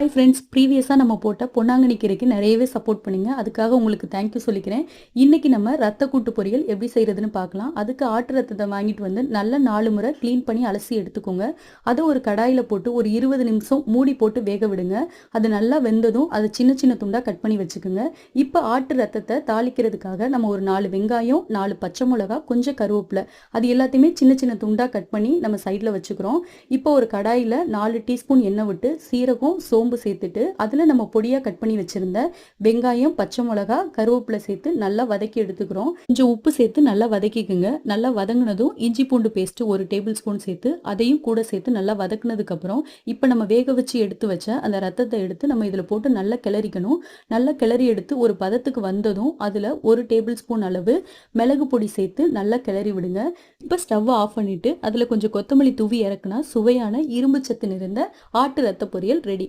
Hi friends ப்ரீவியஸாக நம்ம போட்ட பொன்னாங்கண்ணி கீரைக்கு நிறையவே சப்போர்ட் பண்ணுங்க. அதுக்காக உங்களுக்கு தேங்க்யூ சொல்லிக்கிறேன். இன்னைக்கு நம்ம ரத்த கூட்டு பொரியல் எப்படி செய்கிறதுன்னு பார்க்கலாம். அதுக்கு ஆட்டு ரத்தத்தை வாங்கிட்டு வந்து நல்ல நாலு முறை க்ளீன் பண்ணி அலசி எடுத்துக்கோங்க. அதை ஒரு கடாயில் போட்டு ஒரு இருபது நிமிஷம் மூடி போட்டு வேக விடுங்க. அது நல்லா வெந்ததும் அதை சின்ன சின்ன துண்டாக கட் பண்ணி வச்சுக்கோங்க. இப்போ ஆட்டு ரத்தத்தை தாளிக்கிறதுக்காக நம்ம ஒரு நாலு வெங்காயம் நாலு பச்சை மிளகா கொஞ்சம் கருவேப்பிலை அது எல்லாத்தையுமே சின்ன சின்ன துண்டாக கட் பண்ணி நம்ம சைடில் வச்சுக்கிறோம். இப்போ ஒரு கடாயில் நாலு டீஸ்பூன் எண்ணெய் விட்டு சீரகம் சோம்பு சேர்த்துட்டு அதில் நம்ம பொடியாக கட் பண்ணி வச்சுருந்த வெங்காயம் பச்சை மிளகா கருவேப்பிலை சேர்த்து நல்லா வதக்கி எடுத்துக்கிறோம். கொஞ்சம் உப்பு சேர்த்து நல்லா வதக்கிக்குங்க. நல்லா வதங்கினதும் இஞ்சி பூண்டு பேஸ்ட்டு ஒரு டேபிள் ஸ்பூன் சேர்த்து அதையும் கூட சேர்த்து நல்லா வதக்குனதுக்கப்புறம் இப்போ நம்ம வேக வச்சு எடுத்து வச்ச அந்த ரத்தத்தை எடுத்து நம்ம இதில் போட்டு நல்லா கிளறிக்கணும். நல்லா கிளறி எடுத்து ஒரு பதத்துக்கு வந்ததும் அதில் ஒரு டேபிள் ஸ்பூன் அளவு மிளகு பொடி சேர்த்து நல்லா கிளறி விடுங்க. இப்போ ஸ்டவ்வை ஆஃப் பண்ணிட்டு அதில் கொஞ்சம் கொத்தமல்லி தூவி இறக்குனா சுவையான இரும்பு சத்து நிறைந்த ஆட்டு ரத்த பொரியல் ரெடி